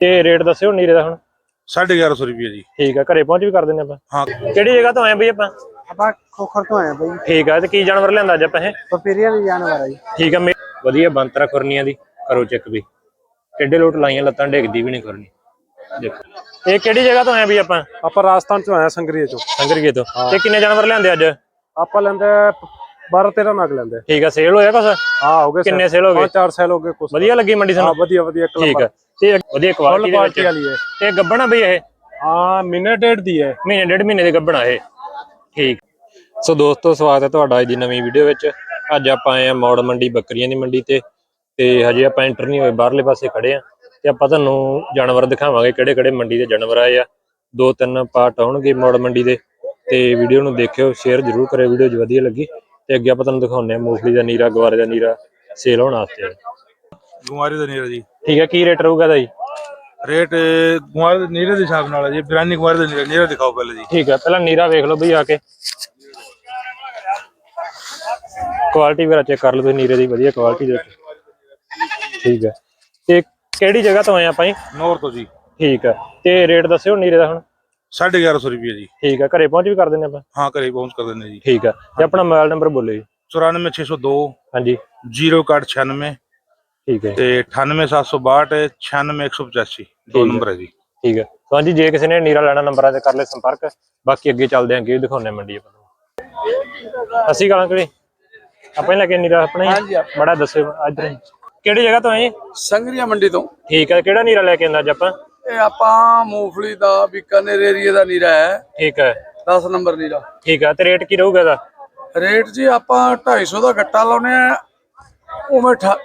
ਤੇ ਰੇਟ ਦੱਸਿਓ ਨੀਰੇ ਦਾ ਹੁਣ। 1150 ਰੁਪਏ ਜੀ। ਠੀਕ ਆ ਘਰੇ ਪਹੁੰਚ ਵੀ ਕਰ ਦਿੰਦੇ ਆਪਾਂ। ਹਾਂ। ਕਿਹੜੀ ਜਗ੍ਹਾ ਤੋਂ ਆਏ ਬਈ ਆਪਾਂ? ਆਪਾਂ ਖੋਖਰ ਤੋਂ ਆਏ ਬਈ। ਠੀਕ ਆ ਤੇ ਕੀ ਜਾਨਵਰ ਲਿਆਂਦਾ ਅੱਜ ਆਪਾਂ ਇਹ? ਪਪੀਰੀਆ ਦੀ ਜਾਨਵਰ ਆ ਜੀ। ਠੀਕ ਆ ਵਧੀਆ ਬੰਤਰਾ ਖੁਰਨੀਆਂ ਦੀ ਕਰੋ ਚੈੱਕ ਵੀ। ਟੇਡੇ ਲੋਟ ਲਾਈਆਂ ਲੱਤਾਂ ਡਿੱਗਦੀ ਵੀ ਨਹੀਂ ਖੁਰਨੀ। ਦੇਖੋ। ਇਹ ਕਿਹੜੀ ਜਗ੍ਹਾ ਤੋਂ ਆਏ ਬਈ ਆਪਾਂ? ਆਪਾਂ ਰਾਜਸਥਾਨ ਚੋਂ ਆਏ ਸੰਗਰੀਏ ਚੋਂ। ਸੰਗਰੀਏ ਤੋਂ। ਤੇ ਕਿੰਨੇ ਜਾਨਵਰ ਲਿਆਂਦੇ ਅੱਜ? ਆਪਾਂ ਲੈਂਦੇ 12 13 ਨਗ ਲੈਂਦੇ। ਠੀਕ ਆ ਸੇਲ ਹੋਇਆ ਕੁਛ? ਹਾਂ ਹੋ ਗਏ ਕਿੰਨੇ ਸੇਲ। ਹੋ ਗਏ? ਪੰਜ ਚਾਰ ਸੈਲ ਹੋ ਗਏ ਕੁਛ। ਵਧੀਆ ਲੱਗੀ ਮੰਡੀ ਹਾਂ ਸਾਨੂੰ ਵਧੀਆ ਵਧੀਆ ਇੱਕ ਠੀਕ ਆ। ਤੇ ਵਧੀਆ ਕੁਆਲਿਟੀ ਦੇ ਕੁਆਲਿਟੀ ਵਿੱਚ ਵਾਲੀ ਹੈ। ਤੇ ਗੱਬਣਾ ਬਈ ਇਹ? ਹਾਂ ਮਹੀਨੇ ਡੇਢ ਦੀ ਹੈ। ਮਹੀਨੇ ਡੇਢ ਮਹੀਨੇ ਦੇ ਗੱਬਣਾ ਇਹ। ਠੀਕ। ਸੋ ਦੋਸਤੋ ਸਵਾਗਤ ਹੈ ਤੁਹਾਡਾ ਅੱਜ ਦੀ ਨਵੀਂ ਵੀਡੀਓ ਵਿੱਚ। ਅੱਜ ਆਪਾਂ ਆਏ ਆ ਮੌੜ ਮੰਡੀ ਬੱਕਰੀਆਂ ਦੀ ਮੰਡੀ ਤੇ। ਤੇ ਹਜੇ ਆਪਾਂ ਐਂਟਰ ਨਹੀਂ ਹੋਏ ਬਾਹਰਲੇ ਪਾਸੇ ਖੜੇ ਆ ਤੇ ਆਪਾਂ ਤੁਹਾਨੂੰ ਜਾਨਵਰ ਦਿਖਾਵਾਂਗੇ ਕਿਹੜੇ ਕਿਹੜੇ ਮੰਡੀ ਦੇ ਜਾਨਵਰ ਆਏ ਆ। ਦੋ ਤਿੰਨ ਪਾਰਟ ਆਉਣਗੇ ਮੌੜ ਮੰਡੀ ਦੇ। ਤੇ ਵੀਡੀਓ ਨੂੰ ਦੇਖਿਓ ਸ਼ੇਅਰ ਜ਼ਰੂਰ ਕਰਿਓ ਵੀਡੀਓ ਜੇ ਵਧੀਆ ਲੱਗੀ। ਤੇ ਅੱਗੇ ਆਪਾਂ ਤੁਹਾਨੂੰ ਦਿਖਾਉਂਦੇ ਆ ਮੂੰਗਫਲੀ ਦਾ ਨੀਰਾ ਗਵਾਰੇ ਦਾ ਨੀਰਾ ਸੇਲ ਹੋਣ ਵਾਸਤੇ। ਗੁਮਾਰੀ ਦਾ ਨੀਰਾ ਜੀ। ਠੀਕ ਹੈ ਕੀ ਰੇਟ ਰਹੂਗਾ ਦਾ ਜੀ? ਰੇਟ ਗੁਮਾਰੀ ਦੇ ਨੀਰੇ ਦੇ ਹਿਸਾਬ ਨਾਲ ਹੈ ਜੀ ਬਿਰਾਨੀ ਗੁਮਾਰੀ ਦਾ ਨੀਰਾ ਨੀਰਾ ਦਿਖਾਓ ਪਹਿਲੇ ਜੀ। ਠੀਕ ਹੈ ਪਹਿਲਾਂ ਨੀਰਾ ਵੇਖ ਲਓ ਬਈ ਆ ਕੇ। ਕੁਆਲਿਟੀ ਵਗੈਰਾ ਚੈੱਕ ਕਰ ਲਓ ਤੁਸੀਂ ਨੀਰੇ ਦੀ ਵਧੀਆ ਕੁਆਲਿਟੀ ਦੇ ਠੀਕ ਹੈ ਤੇ ਕਿਹੜੀ ਜਗ੍ਹਾ ਤੋਂ ਆਏ ਆਪਾਂ ਜੀ? ਨੌਰ ਤੋਂ ਜੀ। ਠੀਕ ਹੈ ਤੇ ਰੇਟ ਦੱਸਿਓ ਨੀਰੇ ਦਾ ਹੁਣ। 1150 ਰੁਪਏ ਜੀ। ਠੀਕ ਹੈ ਘਰੇ ਪਹੁੰਚ ਵੀ ਕਰ ਦਿੰਦੇ ਆਪਾਂ? ਹਾਂ ਘਰੇ ਪਹੁੰਚ ਕਰ ਦਿੰਦੇ ਜੀ। ਠੀਕ ਹੈ ਤੇ ਆਪਣਾ ਮੋਬਾਈਲ ਨੰਬਰ ਬੋਲੋ ਜੀ। 94602 ਹਾਂਜੀ। 096 ਠੀਕ ਹੈ। ਤੇ 98762 96185 ਦੋ ਨੰਬਰ ਹੈ ਜੀ। ਠੀਕ ਹੈ। ਤਾਂ ਹਾਂਜੀ ਜੇ ਕਿਸੇ ਨੇ ਨੀਰਾ ਲੈਣਾ ਨੰਬਰਾਂ ਤੇ ਕਰ ਲੈ ਸੰਪਰਕ। ਬਾਕੀ ਅੱਗੇ ਚੱਲਦੇ ਆਂ ਅੱਗੇ ਹਾਂ ਮੰਡੀ ਆਪਾਂ ਨੂੰ। ਅਸੀਂ ਗਾਲਾਂ ਕਿਹੜੀ ਆਪਾਂ ਹੀ ਲੈ ਕੇ ਨੀਰਾ ਆਪਣੇ ਬੜਾ ਦੱਸਿਓ ਇੱਧਰ ਹੀ। ਕਿਹੜੀ ਜਗ੍ਹਾ ਤੋਂ ਆਏ? ਸੰਗਰੀਆ ਮੰਡੀ ਤੋਂ। ਠੀਕ ਹੈ ਕਿਹੜਾ ਨੀਰਾ ਲੈ ਕੇ ਆਂਦਾ ਅੱਜ ਆਪਾਂ? ਇਹ ਆਪਾਂ ਮੂੰਗਫਲੀ ਦਾ ਬੀਕਾਨੇਰ ਏਰੀਆ ਦਾ ਨੀਰਾ ਹੈ। ਠੀਕ ਹੈ। 10 ਨੰਬਰ ਨੀਰਾ। ਠੀਕ ਹੈ ਤੇ ਰੇਟ ਕੀ ਰਹੂਗਾ ਦਾ ਰੇਟ ਜੀ ਆਪਾਂ 250 ਦਾ ਗੱਟਾ ਲਾਉਨੇ ਆ ਉਵੇਂ ਠਾ-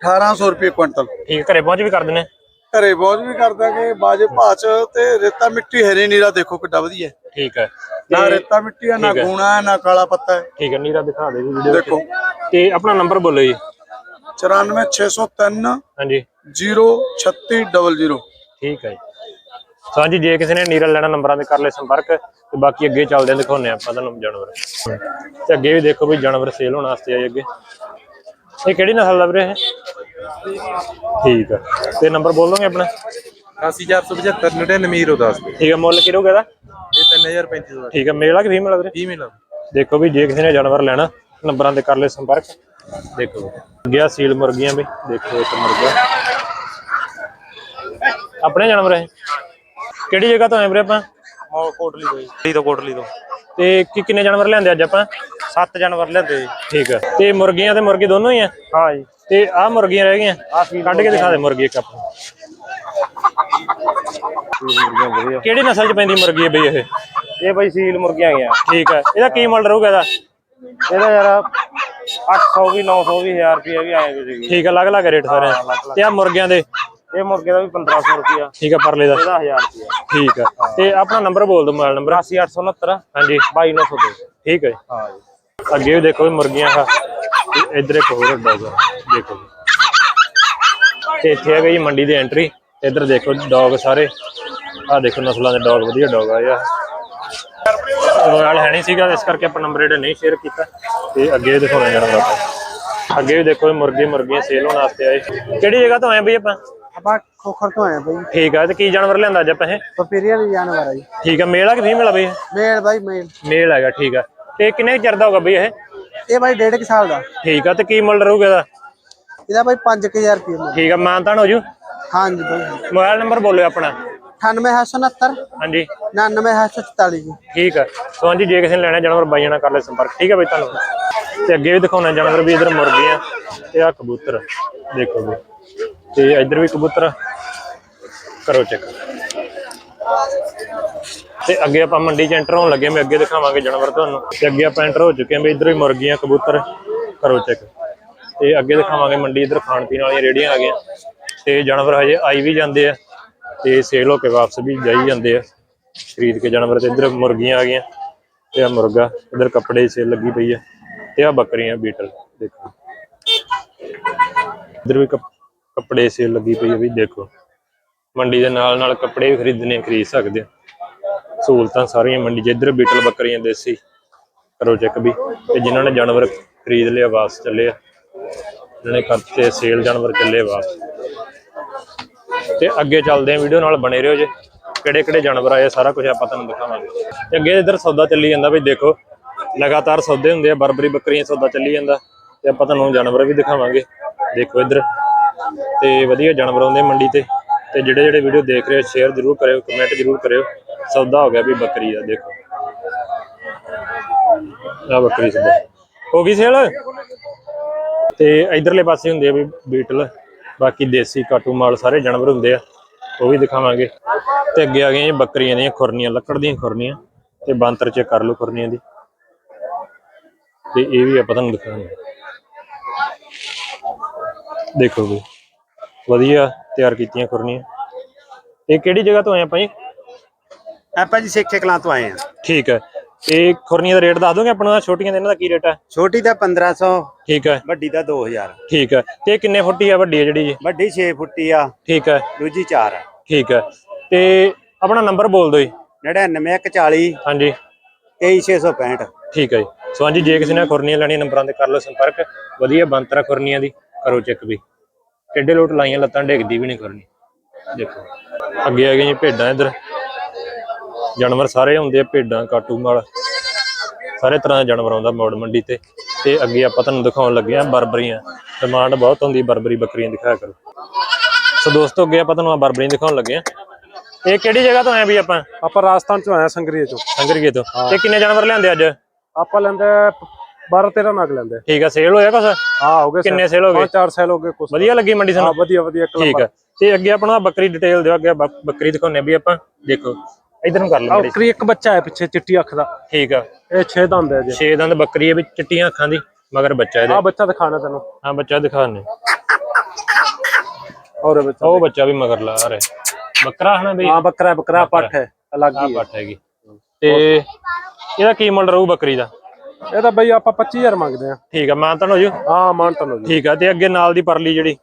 1800 ਰੁਪਏ ਕੁਇੰਟਲ। ਠੀਕ ਹੈ, ਘਰੇ ਪਹੁੰਚ ਵੀ ਕਰ ਦਿੰਦੇ। ਘਰੇ ਬਹੁਤ ਵੀ ਕਰ ਦਾਂਗੇ ਬਾਜੇ ਭਾਚ ਤੇ ਰੇਤਾ ਮਿੱਟੀ ਹਰੇ ਨੀਰਾ ਦੇਖੋ ਕਿੱਡਾ ਵਧੀਆ ਹੈ। ਠੀਕ ਹੈ। ਨਾ ਤੇ- ਰੇਤਾ ਮਿੱਟੀ ਹੈ ਨਾ ਹੈ। ਗੂਣਾ ਹੈ ਨਾ ਕਾਲਾ ਪੱਤਾ ਹੈ। ਠੀਕ ਹੈ ਨੀਰਾ ਦਿਖਾ ਦੇ ਜੀ ਵੀਡੀਓ ਦੇਖੋ। ਤੇ ਆਪਣਾ ਨੰਬਰ ਬੋਲੋ ਜੀ। 94603 ਹਾਂਜੀ। 03600 ਠੀਕ ਹੈ ਜੀ। ਸੋ ਹਾਂਜੀ ਜੇ ਕਿਸੇ ਨੇ ਨੀਰਾ ਲੈਣਾ ਨੰਬਰਾਂ ਤੇ ਕਰ ਲੈ ਸੰਪਰਕ ਤੇ ਬਾਕੀ ਅੱਗੇ ਚੱਲਦੇ ਆਂ ਦਿਖਾਉਂਦੇ ਆਂ ਆਪਾਂ ਤੁਹਾਨੂੰ ਜਾਨਵਰ। ਤੇ ਅੱਗੇ ਵੀ ਦੇਖੋ ਵੀ ਜਾਨਵਰ ਸੇਲ ਹੋਣ ਵਾਸਤੇ ਆਏ ਅੱਗੇ। ਇਹ ਕਿਹੜੀ ਨਸਲ ਦਾ ਵੀਰੇ ਇਹ? ਠੀਕ ਹੈ ਤੇ ਨੰਬਰ ਬੋਲ ਦੋਗੇ ਆਪਣਾ? 80475 99 10 ਠੀਕ ਹੈ ਮੁੱਲ ਕੀ ਰਹੂਗਾ ਇਹਦਾ? ਇਹ 3035 ਦਾ। ਠੀਕ ਹੈ ਮੇਲ ਆ ਕਿ ਫੀਮੇਲ ਆ ਵੀਰੇ? ਫੀਮੇਲ ਦੇਖੋ ਵੀ ਜੇ ਕਿਸੇ ਨੇ ਜਾਨਵਰ ਲੈਣਾ ਨੰਬਰਾਂ ਤੇ ਕਰ ਲੈ ਸੰਪਰਕ। ਦੇਖੋ ਗਿਆ ਸੀਲ ਮੁਰਗੀਆਂ ਵੀ ਦੇਖੋ ਇੱਕ ਮੁਰਗਾ। ਆਪਣੇ ਜਾਨਵਰ ਹੈ ਕਿਹੜੀ ਜਗ੍ਹਾ ਤੋਂ ਆਏ ਵੀਰੇ ਆਪਾਂ? ਕੋਟਲੀ ਤੋਂ ਜੀ। ਤੋਂ ਕੋਟਲੀ ਤੋਂ। ਤੇ ਕੀ ਕਿੰਨੇ ਜਾਨਵਰ ਲਿਆਂਦੇ ਅੱਜ ਆਪਾਂ? ਸੱਤ ਜਾਨਵਰ ਲੈਂਦੇ ਜੀ। ਠੀਕ ਹੈ ਤੇ ਮੁਰਗੀਆਂ ਤੇ ਮੁਰਗੇ ਦੋਨੋਂ ਹੀ ਆ? ਹਾਂ ਜੀ। ਤੇ ਆਹ ਮੁਰਗੀਆਂ ਰਹਿ ਗਈਆਂ? ਕੱਢ ਕੇ ਦਿਖਾ ਦੇ ਮੁਰਗੀ ਇੱਕ ਆਪਾਂ ਕਿਹੜੀ ਨਸਲ ਚ ਪੈਂਦੀ ਮੁਰਗੀ ਹੈ ਬਈ ਇਹ? ਇਹ ਬਾਈ ਸੀਲ ਮੁਰਗੀਆਂ ਗਿਆ ਠੀਕ ਹੈ ਇਹਦਾ ਕੀ ਮੁੱਲ ਰਹੂਗਾ ਇਹਦਾ? ਇਹਦਾ ਯਾਰ 800 ਵੀ 900 ਵੀ 1000 ਰੁਪਏ ਵੀ ਆਏ ਤੁਸੀਂ ਠੀਕ ਹੈ ਅਲੱਗ-ਅਲੱਗ ਰੇਟ ਸਾਰੇ ਤੇ ਆ ਮੁਰਗੀਆਂ ਦੇ? ਇਹ ਮੁਰਗੇ ਦਾ ਵੀ 1500 ਰੁਪਿਆ ਠੀਕ ਹੈ ਪਰਲੇ ਦਾ। ਇਹਦਾ 1000 ਰੁਪਿਆ ਠੀਕ ਹੈ ਤੇ ਆਪਣਾ ਨੰਬਰ ਬੋਲ ਦਿਓ ਮੋਬਾਈਲ ਨੰਬਰ 80869 ਹਾਂਜੀ। 22902 ਠੀਕ ਹੈ ਹਾਂ ਜੀ। ਅੱਗੇ ਵੀ ਦੇਖੋ ਮੁਰਗੀਆਂ ਆ ਇੱਧਰ ਇੱਕ ਹੋਰ ਡੌਗ ਦੇਖੋ ਜੀ। ਤੇ ਇੱਥੇ ਹੈਗਾ ਜੀ ਮੰਡੀ ਦੀ ਐਂਟਰੀ ਇੱਧਰ ਦੇਖੋ ਡੌਗ ਸਾਰੇ। ਆਹ ਦੇਖੋ ਨਸਲਾਂ ਦੇ ਡੌਗ ਵਧੀਆ ਡੌਗ ਆ। ਰੋਇਲ ਹੈ ਨਹੀਂ ਸੀਗਾ ਇਸ ਕਰਕੇ ਆਪਾਂ ਨੰਬਰ ਜਿਹੜਾ ਨਹੀਂ ਸ਼ੇਅਰ ਕੀਤਾ। ਤੇ ਅੱਗੇ ਵੀ ਦਿਖਾਉਣਾ ਜਾਣਾ ਆਪਾਂ। ਅੱਗੇ ਵੀ ਦੇਖੋ ਮੁਰਗੇ ਮੁਰਗੀਆਂ ਸੇਲ ਹੋਣ ਵਾਸਤੇ ਆਏ। ਕਿਹੜੀ ਜਗ੍ਹਾ ਤੋਂ ਆਏ ਬਈ ਆਪਾਂ? ਆਪਾਂ ਖੋਖਰ ਤੋਂ ਆਏ ਬਈ। ਠੀਕ ਆ ਤੇ ਕੀ ਜਾਨਵਰ ਲਿਆਂਦਾ ਅੱਜ ਆਪਾਂ ਇਹ? ਪਪੀਰੀਆ ਦੀ ਜਾਨਵਰ ਆ ਜੀ। ਠੀਕ ਆ ਮੇਲ ਆ ਕਿ ਫੀਮੇਲ ਆ ਬਈ? ਮੇਲ ਬਾਈ ਮੇਲ। ਮੇਲ ਹੈਗਾ ਠੀਕ ਆ। ਤੇ ਕਿੰਨੇ ਕੁ ਚਿਰ ਦਾ ਹੋਗਾ ਬਈ ਇਹ? ਇਹ ਬਾਈ ਡੇਢ ਕੁ ਸਾਲ ਦਾ। ਠੀਕ ਆ ਤੇ ਕੀ ਮੁੱਲ ਰਹੂਗਾ ਇਹਦਾ? ਇਹਦਾ ਬਾਈ 5000 ਰੁਪਏ ਮੁੱਲ। ਠੀਕ ਆ ਮਾਨਤਾਨ ਹੋ ਜੂ? ਹਾਂਜੀ ਬਾਈ। ਮੋਬਾਈਲ ਨੰਬਰ ਬੋਲਿਓ ਆਪਣਾ। 98869 ਹਾਂਜੀ। 99844 ਜੀ। ਠੀਕ ਆ। ਸੋ ਹਾਂਜੀ ਜੇ ਕਿਸੇ ਨੇ ਲੈਣਾ ਜਾਨਵਰ ਬਾਈਆਂ ਨਾਲ ਕਰ ਲੈ ਸੰਪਰਕ। ਠੀਕ ਹੈ ਬਈ ਤੁਹਾਨੂੰ ਤੇ ਅੱਗੇ ਵੀ ਦਿਖਾਉਣਾ ਜਾਨਵਰ ਵੀ ਇਧਰ ਮੁਰਗੀਆਂ ਤੇ ਆ ਕਬੂਤਰ ਦੇਖੋ ਵੀ ਤੇ ਇਧਰ ਵੀ ਕਬੂਤਰ। ਕਰੋ ਚੈੱਕ ਤੇ ਅੱਗੇ ਆਪਾਂ ਮੰਡੀ ਚ ਐਂਟਰ ਹੋਣ ਲੱਗੇ ਮੈਂ ਅੱਗੇ ਦਿਖਾਵਾਂਗੇ ਜਾਨਵਰ ਤੁਹਾਨੂੰ। ਤੇ ਅੱਗੇ ਆਪਾਂ ਐਂਟਰ ਹੋ ਚੁੱਕੇ ਹਾਂ, ਵੀ ਇਧਰ ਵੀ ਮੁਰਗੀਆਂ ਕਬੂਤਰ ਕਰੋ ਚੈੱਕ ਤੇ ਅੱਗੇ ਦਿਖਾਵਾਂਗੇ ਮੰਡੀ ਇਧਰ ਖਾਣ ਪੀਣ ਵਾਲੀਆਂ ਰੇੜੀਆਂ ਆ ਗਈਆਂ। ਤੇ ਜਾਨਵਰ ਹਜੇ ਆਈ ਵੀ ਜਾਂਦੇ ਆ, ਤੇ ਸੇਲ ਹੋ ਕੇ ਵਾਪਸ ਵੀ ਜਾਈ ਜਾਂਦੇ ਆ। ਖਰੀਦ ਕੇ ਜਾਨਵਰ ਤੇ ਇਧਰ ਮੁਰਗੀਆਂ ਆ ਗਈਆਂ, ਤੇ ਆ ਮੁਰਗਾ, ਇਧਰ ਕੱਪੜੇ ਦੀ ਸੇਲ ਲੱਗੀ ਪਈ ਆ, ਤੇ ਆ ਬੱਕਰੀਆਂ, ਬੀਟਲ, ਦੇਖੋ। ਇਧਰ ਵੀ ਕੱਪ- ਕੱਪੜੇ ਦੀ ਸੇਲ ਲੱਗੀ ਪਈ ਆ ਵੀ ਦੇਖੋ। ਮੰਡੀ ਦੇ ਨਾਲ ਨਾਲ ਕੱਪੜੇ ਵੀ ਖਰੀਦਣੇ, ਖਰੀਦ ਸਕਦੇ ਆ। ਸਹੂਲਤਾਂ ਸਾਰੀਆਂ ਮੰਡੀ 'ਚ। ਬੀਟਲ ਬੱਕਰੀਆਂ ਦੇਸੀ, ਕਰੋ ਚੈੱਕ ਵੀ। ਤੇ ਜਿਨ੍ਹਾਂ ਨੇ ਜਾਨਵਰ ਖਰੀਦ ਲਿਆ, ਵਾਪਸ ਚੱਲੇ ਆ। ਜਿਹਨਾਂ ਕਰਤੇ ਸੇਲ ਜਾਨਵਰ ਚੱਲੇ ਵਾਪਸ। ਤੇ ਅੱਗੇ ਚੱਲਦੇ ਆ ਵੀਡੀਓ ਨਾਲ ਬਣੇ ਰਹੋ ਜੇ। ਕਿਹੜੇ ਕਿਹੜੇ ਜਾਨਵਰ ਆਏ ਸਾਰਾ ਕੁਝ ਆਪਾਂ ਤੁਹਾਨੂੰ ਦਿਖਾਵਾਂਗੇ। ਤੇ ਅੱਗੇ ਇਧਰ ਸੌਦਾ ਚੱਲੀ ਜਾਂਦਾ ਵੀ ਦੇਖੋ, ਲਗਾਤਾਰ ਸੌਦੇ ਹੁੰਦੇ ਆ, ਬਰਬਰੀ ਬੱਕਰੀਆਂ ਸੌਦਾ ਚੱਲੀ ਜਾਂਦਾ। ਤੇ ਆਪਾਂ ਤੁਹਾਨੂੰ ਜਾਨਵਰ ਵੀ ਦਿਖਾਵਾਂਗੇ। ਦੇਖੋ ਇਧਰ। ਤੇ ਵਧੀਆ ਜਾਨਵਰ ਆਉਂਦੇ ਮੰਡੀ ਤੇ। ਤੇ ਜਿਹੜੇ ਜਿਹੜੇ ਵੀਡੀਓ ਦੇਖ ਰਹੇ ਹੋ ਸ਼ੇਅਰ ਜ਼ਰੂਰ ਕਰਿਓ ਕਮੈਂਟ ਜ਼ਰੂਰ ਕਰਿਓ। ਸੌਦਾ ਹੋ ਗਿਆ ਵੀ ਬੱਕਰੀ ਦਾ ਦੇਖੋ। ਆ ਬੱਕਰੀ ਸੌਦਾ ਹੋ ਗਈ ਸੇਲ ਤੇ ਇਧਰਲੇ ਪਾਸੇ ਹੁੰਦੇ ਆ ਵੀ ਬੀਟਲ ਬਾਕੀ ਦੇਸੀ ਕਾਟੂ ਮਾਲ ਸਾਰੇ ਜਾਨਵਰ ਹੁੰਦੇ ਆ, ਉਹ ਵੀ ਦਿਖਾਵਾਂਗੇ। ਤੇ ਅੱਗੇ ਆ ਗਈਆਂ ਜੀ ਬੱਕਰੀਆਂ ਦੀਆਂ ਖੁਰਨੀਆਂ, ਲੱਕੜ ਦੀਆਂ ਖੁਰਨੀਆਂ, ਤੇ ਬਾਂਤਰ ਚ ਕਰ ਲਓ ਖੁਰਨੀਆਂ ਦੀ। ਤੇ ਇਹ ਵੀ ਆਪਾਂ ਤੁਹਾਨੂੰ ਦਿਖਾਵਾਂਗੇ। ਦੇਖੋ ਵੀ, ਵਧੀਆ। ਤਿਆਰ ਕੀਤੀਆਂ ਖੁਰਨੀਆਂ। ਇਹ ਕਿਹੜੀ ਜਗ੍ਹਾ ਤੋਂ ਆਏ ਆਪਾਂ ਜੀ? ਆਪਾਂ ਜੀ ਸਿੱਖੇ ਕਲਾਂ ਤੋਂ ਆਏ ਆ ਠੀਕ ਹੈ। ਇਹ ਖੁਰਨੀਆਂ ਦਾ ਰੇਟ ਦੱਸ ਦੋਗੇ ਆਪਣਾ ਛੋਟੀਆਂ ਦੇ ਇਹਨਾਂ ਦਾ ਕੀ ਰੇਟ ਹੈ? ਛੋਟੀ ਦਾ 1500 ਠੀਕ ਹੈ। ਵੱਡੀ ਦਾ 2000 ਠੀਕ ਹੈ। ਤੇ ਇਹ ਕਿੰਨੇ ਫੁੱਟੀ ਆ ਵੱਡੀ ਆ ਜਿਹੜੀ ਜੀ? ਵੱਡੀ 6 ਫੁੱਟੀ ਆ ਠੀਕ ਹੈ। ਦੂਜੀ 4 ਆ। ਠੀਕ ਹੈ। ਤੇ ਆਪਣਾ ਨੰਬਰ ਬੋਲ ਦਿਓ ਜੀ। 99140 ਹਾਂਜੀ। 23665 ਠੀਕ ਹੈ ਜੀ। ਸੋ ਹਾਂਜੀ ਜੇ ਕਿਸੇ ਨੇ ਖੁਰਨੀਆਂ ਲੈਣੀਆਂ ਨੰਬਰਾਂ ਤੇ ਕਰ ਲਓ ਸੰਪਰਕ। ਵਧੀਆ ਬੰਤਰਾ ਖੁਰਨੀਆਂ ਦੀ। ਕਰੋ ਚੈੱਕ ਵੀ। ਟੇਡੇ ਲੋਟ ਲਾਈਆਂ ਲੱਤਾਂ ਡੇਗਦੀ ਵੀ ਨਹੀਂ ਖੁਰਨੀ ਦੇਖੋ ਅੱਗੇ ਆ ਜੀ ਭੇਡਾਂ ਇੱਧਰ। ਜਾਨਵਰ ਸਾਰੇ ਹੁੰਦੇ ਆ ਭੇਡਾਂ ਕਾਟੂ ਮਾਲ। ਸਾਰੇ ਤਰ੍ਹਾਂ ਦੇ ਜਾਨਵਰ ਆਉਂਦਾ ਮੋੜ ਮੰਡੀ ਤੇ। ਤੇ ਅੱਗੇ ਆਪਾਂ ਤੁਹਾਨੂੰ ਦਿਖਾਉਣ ਲੱਗੇ ਆ ਬਰਬਰੀਆਂ। ਡਿਮਾਂਡ ਬਹੁਤ ਹੁੰਦੀ ਬਰਬਰੀ ਬੱਕਰੀਆਂ ਦਿਖਾਇਆ ਕਰੋ। ਸੋ ਦੋਸਤੋ ਅੱਗੇ ਆਪਾਂ ਤੁਹਾਨੂੰ ਆ ਬਰਬਰੀਆਂ ਦਿਖਾਉਣ ਲੱਗੇ ਆ। ਇਹ ਕਿਹੜੀ ਜਗ੍ਹਾ ਤੋਂ ਆਏ ਵੀ ਆਪਾਂ? ਆਪਾਂ ਰਾਜਸਥਾਨ ਚੋਂ ਆਇਆ ਸੰਗਰੀਏ ਚੋਂ। ਸੰਗਰੀਏ ਤੋਂ। ਤੇ ਕਿੰਨੇ ਜਾਨਵਰ ਲਿਆਂਦੇ ਅੱਜ? ਆਪਾਂ ਲੈਂਦੇ 12 13 ਨਗ ਲੈਂਦੇ ਠੀਕ ਆ ਸੇਲ ਹੋਇਆ ਕੁਛ? ਹਾਂ ਹੋ ਗਏ ਕਿੰਨੇ ਸੇਲ ਹੋ ਗਏ? ਪੰਜ ਚਾਰ ਸੈਲ ਹੋ ਗਏ ਕੁਛ। ਵਧੀਆ ਲੱਗੀ ਮੰਡੀ ਹਾਂ ਸਾਨੂੰ? ਵਧੀਆ ਵਧੀਆ ਇੱਕ ਠੀਕ ਆ। ਤੇ ਅੱਗੇ ਆਪਣਾ ਬੱਕਰੀ ਡਿਟੇਲ ਦਿਓ ਅੱਗੇ ਬੱਕ- ਬੱਕਰੀ ਦਿਖਾਉਣੇ ਵੀ ਆਪਾਂ। ਦੇਖੋ ਇਧਰ ਨੂੰ ਕਰ ਲਓ ਬੱਕਰੀ ਇੱਕ ਬੱਚਾ ਹੈ ਪਿੱਛੇ ਚਿੱਟੀ ਅੱਖ ਦਾ। ਠੀਕ ਆ। ਇਹ 6 ਦੰਦ ਹੈ ਜੀ। ਛੇ ਦੰਦ ਬੱਕਰੀ ਹੈ ਵਿੱਚ ਚਿੱਟੀਆਂ ਅੱਖਾਂ ਦੀ ਮਗਰ ਬੱਚਾ ਇਹਦੇ। ਆ ਬੱਚਾ ਦਿਖਾਣਾ ਤੈਨੂੰ। ਹਾਂ ਬੱਚਾ ਦਿਖਾਣੇ ਔਰ ਬੱਚਾ ਉਹ ਬੱਚਾ ਵੀ ਮਗਰ ਲਾ ਰਿਹਾ। ਬੱਕਰਾ ਹਨਾ ਬਈ? ਹਾਂ ਬੱਕਰਾ ਹੈ, ਬੱਕਰਾ ਪੱਠ ਹੈ ਅਲੱਗ ਹੀ ਹੈ। ਪੱਠ ਹੈਗੀ। ਤੇ ਇਹਦਾ ਕੀ ਮੁੱਲ ਰਹੂ ਬੱਕਰੀ ਦਾ? ਇਹਦਾ ਬਈ ਆਪਾਂ 25000 ਮੰਗਦੇ ਆ। ਠੀਕ ਆ ਮਾਂ ਤਾਂ ਹੋ ਜੂ ਹਾਂ ਮਾਨਤਨ ਹੋ ਜੀ ਠੀਕ ਆ ਤੇ ਅੱਗੇ ਨਾਲ ਦੀ ਪਰਲੀ ਜਿਹੜੀ?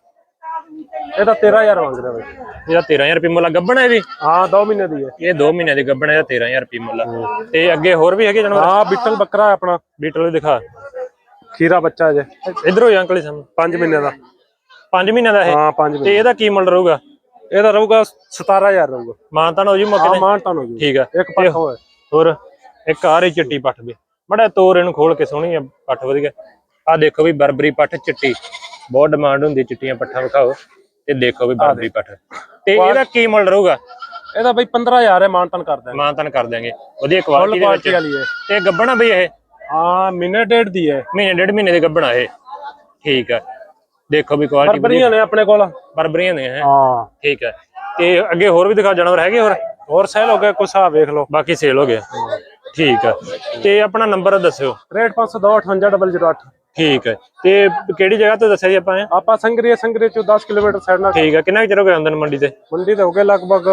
ਇਹਦਾ 13000 ਮੰਗਦੇ ਆ ਬਈ। ਇਹਦਾ 13000 ਰੁਪਏ ਮੁੱਲ ਆ, ਗੱਭਣ ਹੈ ਵੀ? ਹਾਂ 2 ਮਹੀਨੇ ਦੀ ਹੈ ਇਹ 2 ਮਹੀਨਿਆਂ ਦੀ ਗੱਭਣ ਹੈ ਇਹਦਾ 13000 ਰੁਪਏ ਮੁੱਲ। ਤੇ ਅੱਗੇ ਹੋਰ ਵੀ ਹੈਗੇ ਜਾਨਵਰ? ਹਾਂ ਬਿੱਟਲ ਬੱਕਰਾ ਆਪਣਾ। ਬੀਟਲ ਦਿਖਾ। ਖੀਰਾ ਬੱਚਾ ਜੇ। ਇਧਰੋਂ ਹੀ ਅੰਕਲ ਜੀ ਸਾਹਮਣੇ। 5 ਮਹੀਨੇ ਦਾ। 5 ਮਹੀਨਿਆਂ ਦਾ ਇਹ? ਹਾਂ 5 ਤੇ ਮਹੀਨੇ ਇਹਦਾ ਕੀ ਮੁੱਲ ਰਹੂਗਾ? ਇਹਦਾ ਰਹੂਗਾ 17000 ਰਹੂਗਾ। ਮਾਂ ਤਾਂ ਹੋ ਜੀ ਮੌਕੇ ਹਾਂ ਤੇ ਮਾਨਤਨ ਹੋ ਜੀ ਠੀਕ ਆ। ਇੱਕ ਪੱਠ ਹੋਰ ਇੱਕ ਆ ਰਹੀ ਚਿੱਟੀ ਪੱਠ ਵੀ। ਮੜਾ ਤੋਰ ਇਹਨੂੰ ਖੋਲ ਕੇ ਸੋਹਣੀ ਆ ਪੱਠ ਵਧੀਆ। ਆ ਦੇਖੋ ਵੀ ਬਰਬਰੀ ਪੱਠ ਚਿੱਟੀ ਬਹੁਤ ਡਿਮਾਂਡ ਹੁੰਦੀ ਚਿੱਟੀਆਂ ਪੱਠਾਂ ਵਿਖਾਓ ਤੇ ਦੇਖੋ ਵੀ ਬਰਬਰੀ ਪੱਠ। ਤੇ ਇਹਦਾ ਕੀ ਮੁੱਲ ਰਹੂਗਾ? ਇਹਦਾ ਬਈ 15000 ਹੈ ਮਾਨਤਨ ਕਰਦਾ ਮਾਂ ਤਾਂ ਕਰ ਦਿਆਂਗੇ। ਵਧੀਆ ਕੁਆਲਿਟੀ ਦੇ ਵਿੱਚ। ਵਾਲੀ ਹੈ। ਤੇ ਗੱਬਣਾ ਬਈ ਇਹ? ਹਾਂ ਮਹੀਨੇ ਡੇਢ ਦੀ ਹੈ। ਮਹੀਨੇ ਡੇਢ ਮਹੀਨੇ ਦੇ ਗੱਬਣਾ ਇਹ। ਠੀਕ ਆ। ਦੇਖੋ ਵੀ ਕੁਆਲਿਟੀ ਬਰਬਰੀਆਂ ਨੇ ਆਪਣੇ ਕੋਲ। ਬਰਬਰੀਆਂ ਦੇ ਹੈ? ਹਾਂ। ਠੀਕ ਹੈ ਤੇ ਅੱਗੇ ਹੋਰ ਵੀ ਦਿਖਾ ਜਾਨਵਰ ਹੈਗੇ ਹੋਰ? ਹੋਰ ਸੇਲ ਹੋ ਗਏ ਕੁਛ ਆ ਵੇਖ ਲਓ। ਬਾਕੀ ਸੇਲ ਹੋ ਗਿਆ ਠੀਕ ਆ। ਤੇ ਆਪਣਾ ਨੰਬਰ ਦੱਸਿਓ। ਰੇਟ 502 5808 ਠੀਕ ਹੈ ਤੇ ਕਿਹੜੀ ਜਗ੍ਹਾ ਤੋਂ ਦੱਸਿਆ ਜੀ ਆਪਾਂ ਇਹ? ਆਪਾਂ ਸੰਗਰੀਏ ਸੰਗਰੀਏ ਚੋਂ 10 ਕਿਲੋਮੀਟਰ ਸਾਈਡ ਨਾਲ। ਠੀਕ ਹੈ ਕਿੰਨਾ ਕੁ ਚਿਰ ਹੋ ਗਿਆ ਅੰਦਰ ਮੰਡੀ ਤੇ? ਮੰਡੀ ਤੇ ਹੋ ਗਏ ਲਗਭਗ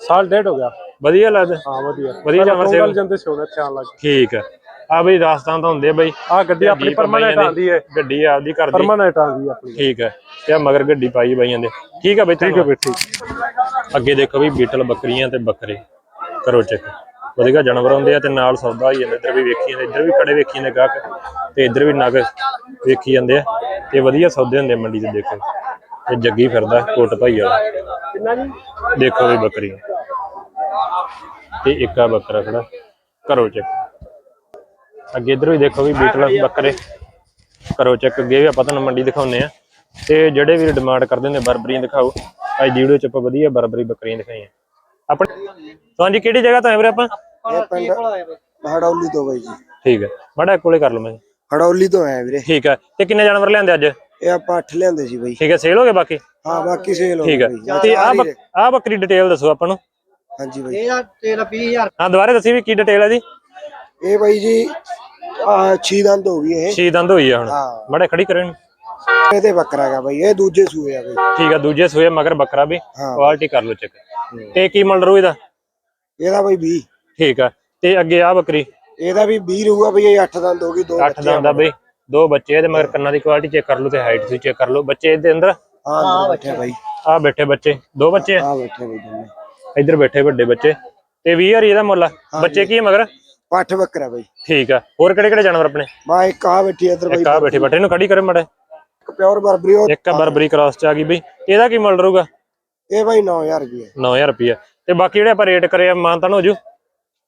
ਸਾਲ ਡੇਢ ਹੋ ਗਿਆ। ਵਧੀਆ ਲੱਗਦਾ। ਹਾਂ ਵਧੀਆ। ਵਧੀਆ ਜਾਨਵਰ ਸੇਲ ਸੇਲ ਜਾਂਦੇ ਸੀ ਹੁਣ ਇੱਥੇ ਆਉਣ ਲੱਗ ਠੀਕ ਹੈ ਆ ਬਈ ਰਾਜਸਥਾਨ ਤੋਂ ਹੁੰਦੇ ਆ ਬਈ। ਆ ਗੱਡੀ ਆਪਣੀ ਆ ਪਰਮਾਨੈਂਟ। ਆਂਦੀ ਹੈ ਗੱਡੀ ਆਪਦੀ ਘਰ ਦੀ। ਪਰਮਾਨੈਂਟ ਆਂਦੀ ਹੈ ਆਪਣੀ। ਠੀਕ ਹੈ ਤੇ ਆ ਮਗਰ ਗੱਡੀ ਪਾਈ ਬਾਈਆਂ ਦੇ। ਠੀਕ ਹੈ ਬਈ ਠੀਕ ਹੈ। ਬਈ ਠੀਕ। ਅੱਗੇ ਦੇਖੋ ਵੀ ਬੀਟਲ ਬੱਕਰੀਆਂ ਤੇ ਬੱਕਰੇ। ਕਰੋ ਚੈੱਕ। ਵਧੀਆ ਜਾਨਵਰ ਹੁੰਦੇ ਆ ਤੇ ਨਾਲ ਸੌਦਾ ਹੀ ਜਾਂਦਾ। ਇੱਧਰ ਵੀ ਵੇਖੀ ਜਾਂਦੇ ਇੱਧਰ ਵੀ ਖੜੇ ਵੇਖੀ ਜਾਂਦੇ ਗਾਹਕ ਤੇ ਇੱਧਰ ਵੀ ਨਗ ਵੇਖੀ ਜਾਂਦੇ ਆ ਤੇ ਵਧੀਆ ਸੌਦੇ ਹੁੰਦੇ ਆ ਮੰਡੀ ਤੇ ਦੇਖੋ ਤੇ ਜੱਗੀ ਫਿਰਦਾ ਕੋਟ ਭਾਈ ਵਾਲਾ। ਦੇਖੋ ਵੀ ਬੱਕਰੀ। ਤੇ ਇੱਕਾ ਬੱਕਰਾ ਖੜਾ ਕਰੋ ਚੈੱਕ। ਅੱਗੇ ਇਧਰ ਵੀ ਦੇਖੋ ਵੀ ਬੀਟਲ ਬੱਕਰੇ। ਕਰੋ ਚੈੱਕ ਅੱਗੇ ਵੀ ਆਪਾਂ ਤੁਹਾਨੂੰ ਮੰਡੀ ਦਿਖਾਉਨੇ ਆ। ਤੇ ਜਿਹੜੇ ਵੀ ਡਿਮਾਂਡ ਕਰਦੇ ਨੇ ਬਰਬਰੀਆਂ ਦਿਖਾਓ। ਅੱਜ ਦੀ ਵੀਡੀਓ ਚ ਆਪਾਂ ਵਧੀਆ ਬਰਬਰੀ ਬੱਕਰੀਆਂ ਦਿਖਾਈਆਂ। ਤਾਂ ਹਾਂਜੀ ਕਿਹੜੀ ਜਗ੍ਹਾ ਤੋਂ ਆਏ ਵੀਰੇ ਆਪਾਂ? ਇਹ ਪਿੰਡ ਹੜੌਲੀ ਤੋਂ ਬਾਈ ਜੀ। ਠੀਕ ਹੈ। ਮਾੜਾ ਕੋਲੇ ਕਰ ਲਓ ਮੈਂ। ਹੜੌਲੀ ਤੋਂ ਆਇਆ ਵੀਰੇ। ਠੀਕ ਹੈ। ਤੇ ਕਿੰਨੇ ਜਾਨਵਰ ਲਿਆਂਦੇ ਅੱਜ? ਇਹ ਆਪਾਂ ਅੱਠ ਲਿਆਂਦੇ ਸੀ ਬਾਈ। ਠੀਕ ਹੈ ਸੇਲ ਹੋ ਗਏ ਬਾਕੀ? ਹਾਂ ਬਾਕੀ ਸੇਲ ਹੋ ਠੀਕ ਗਈ ਹੈ ਤੇ ਆ ਆ ਬੱਕਰੀ ਡਿਟੇਲ ਦੱਸੋ ਆਪਾਂ ਨੂੰ। ਹਾਂਜੀ ਬਾਈ। ਇਹਦਾ ਤੇਲ 20000 ਹਾਂ ਦੁਬਾਰੇ ਦੱਸੀ ਵੀ ਕੀ ਡਿਟੇਲ ਹੈ ਜੀ ਇਹ ਬਾਈ ਜੀ ਆ ਛੀ ਦੰਦ ਹੋ ਗਈ ਇਹ। ਛੇ ਦੰਦ ਹੋਈ ਆ ਹੁਣ। ਹਾਂ। ਮਾੜਾ ਖੜੀ ਕਰੇ ਇਹਨੂੰ। ਇਹਦੇ ਬੱਕਰਾ ਹੈਗਾ ਬਾਈ ਇਹ ਦੂਜੇ ਸੂਏ ਆ ਬਾਈ। ਠੀਕ ਆ ਦੂਜੇ ਸੂਏ ਮਗਰ ਬੱਕਰਾ ਵੀ। ਕੁਆਲਿਟੀ ਕਰ ਲਓ ਚੈੱਕ ਤੇ ਕੀ ਮੁੱਲ ਰੂ ਇਹਦਾ? ਇਹਦਾ ਬਾਈ 20 ਠੀਕ ਆ। ਤੇ ਅੱਗੇ ਆ ਬੱਕਰੀ। ਇਹਦਾ ਵੀ 20 ਰਹੂਗਾ ਬਈ ਇਹ 8 ਦੰਦ ਹੋ ਗਈ ਦੋ 8 ਦੰਦ ਦਾ ਬਈ ਦੋ ਬੱਚੇ ਇਹਦੇ ਮਗਰ ਕੰਨਾਂ ਦੀ ਕੁਆਲਿਟੀ ਚੈੱਕ ਕਰ ਲਓ ਤੇ ਹਾਈਟ ਤੁਸੀਂ ਚੈੱਕ ਕਰ ਲਓ। ਬੱਚੇ ਇਹਦੇ ਅੰਦਰ? ਹਾਂ ਬੈਠੇ ਬਾਈ। ਆ ਬੈਠੇ ਬੱਚੇ। ਦੋ ਬੱਚੇ ਆ? ਆ ਬੈਠੇ ਬਾਈ ਦੋਨੇ। ਇੱਧਰ ਬੈਠੇ ਵੱਡੇ ਬੱਚੇ। ਤੇ 20000 ਇਹਦਾ ਮੁੱਲ ਆ। ਬੱਚੇ ਕੀ ਆ ਮਗਰ? ਪੱਠ ਬੱਕਰਾ ਬਾਈ। ਠੀਕ ਆ। ਹੋਰ ਕਿਹੜੇ ਕਿਹੜੇ ਜਾਨਵਰ ਆਪਣੇ? ਮਾ ਇੱਕ ਆ ਬੈਠੀ ਇੱਧਰ ਬਾਈ। ਇੱਕ ਆ ਬੈਠੇ ਬੱਟੇ ਇਹਨੂੰ ਖੜੀ ਕਰੇ ਮੜਾ ਇੱਕ ਪਿਓਰ ਬਰਬਰੀ ਉਹ ਇੱਕ ਆ ਬਰਬਰੀ ਕ੍ਰਾਸ ਚ ਆ ਗਈ ਬਈ। ਇਹਦਾ ਕੀ ਮੁੱਲ ਰਹੂਗਾ? ਇਹ ਬਾਈ 9000 ਰੁਪਏ 9000 ਰੁਪਏ ਤੇ ਬਾਕੀ ਜਿਹੜੇ ਆਪਾਂ ਰੇਟ ਕਰੇ ਆ ਮਾਨਤਨ ਹੋ ਜੂ?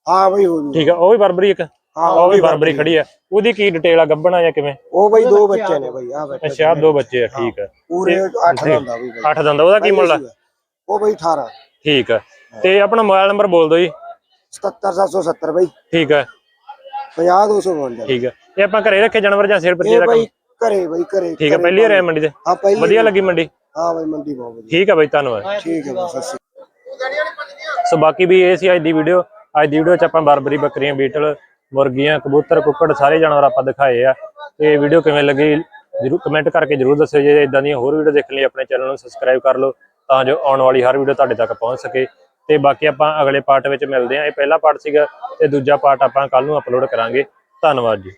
ਹਾਂ ਬਾਈ ਹੋ ਜੂ। ਠੀਕ ਆ ਉਹ ਵੀ ਬਰਬਰੀ ਇੱਕ? ਹਾਂ ਉਹ ਵੀ ਬਰਬਰੀ ਖੜੀ ਆ। ਉਹਦੀ ਕੀ ਡਿਟੇਲ ਆ ਗੱਬਣਾ ਜਾਂ ਕਿਵੇਂ? ਉਹ ਬਾਈ ਦੋ ਬੱਚੇ ਨੇ ਬਾਈ ਆ ਬੱਚੇ ਅੱਛਾ ਦੋ ਬੱਚੇ ਆ ਠੀਕ ਆ। ਪੂਰੇ 8 ਦਾ ਹੁੰਦਾ ਬਾਈ ਬਾਈ। ਅੱਠ ਦੰਦ ਉਹਦਾ ਕੀ ਮੁੱਲ ਆ? ਉਹ ਬਾਈ 18 ਠੀਕ ਆ। ਤੇ ਆਪਣਾ ਮੋਬਾਈਲ ਨੰਬਰ ਬੋਲ ਦਿਓ ਜੀ। 77770 ਬਾਈ। ਠੀਕ ਆ। 50252 ਠੀਕ ਆ। ਇਹ ਆਪਾਂ ਘਰੇ ਰੱਖੇ ਜਾਨਵਰ ਜਾਂ ਸਿਰ ਪਰਚੇ ਕੰਮ? ਘਰੇ ਬਾਈ ਘਰੇ ਠੀਕ ਆ ਪਹਿਲੀ ਵਾਰ ਆਏ ਮੰਡੀ ਤੇ? ਹਾਂ ਪਹਿਲੀ ਵਧੀਆ ਲੱਗੀ ਮੰਡੀ? ਹਾਂ ਬਾਈ ਮੰਡੀ ਬਹੁਤ ਵਧੀਆ। ਠੀਕ ਆ ਬਾਈ ਧੰਨਵਾਦ। ਠੀਕ ਹੈ ਬਾਈ ਸਤਿ ਸ਼੍ਰੀ ਸੋ ਬਾਕੀ ਵੀ ਇਹ ਸੀ ਅੱਜ ਦੀ ਵੀਡੀਓ ਅੱਜ ਦੀ ਵੀਡੀਓ ਚ ਆਪਾਂ ਬਰਬਰੀ ਬੱਕਰੀਆਂ, ਬੀਟਲ, ਮੁਰਗੀਆਂ, ਕਬੂਤਰ, ਕੁੱਕੜ ਸਾਰੇ ਜਾਨਵਰ ਆਪਾਂ ਦਿਖਾਏ ਆ। ਤੇ ਵੀਡੀਓ ਕਿਵੇਂ ਲੱਗੀ ਜਰੂਰ ਕਮੈਂਟ ਕਰਕੇ ਜਰੂਰ ਦੱਸਿਓ। ਜੇ ਇਦਾਂ ਦੀਆਂ ਹੋਰ ਵੀਡੀਓ ਦੇਖਣ ਲਈ ਆਪਣੇ ਚੈਨਲ ਨੂੰ ਸਬਸਕ੍ਰਾਈਬ ਕਰ ਲਓ, ਤਾਂ ਜੋ ਆਉਣ ਵਾਲੀ ਹਰ ਵੀਡੀਓ ਤੁਹਾਡੇ ਤੱਕ ਪਹੁੰਚ ਸਕੇ। ਤੇ ਬਾਕੀ ਆਪਾਂ ਅਗਲੇ ਪਾਰਟ ਵਿੱਚ ਮਿਲਦੇ ਹਾਂ। ਇਹ ਪਹਿਲਾ ਪਾਰਟ ਸੀਗਾ ਤੇ ਦੂਜਾ ਪਾਰਟ ਆਪਾਂ ਕੱਲ ਨੂੰ ਅਪਲੋਡ ਕਰਾਂਗੇ। ਧੰਨਵਾਦ ਜੀ।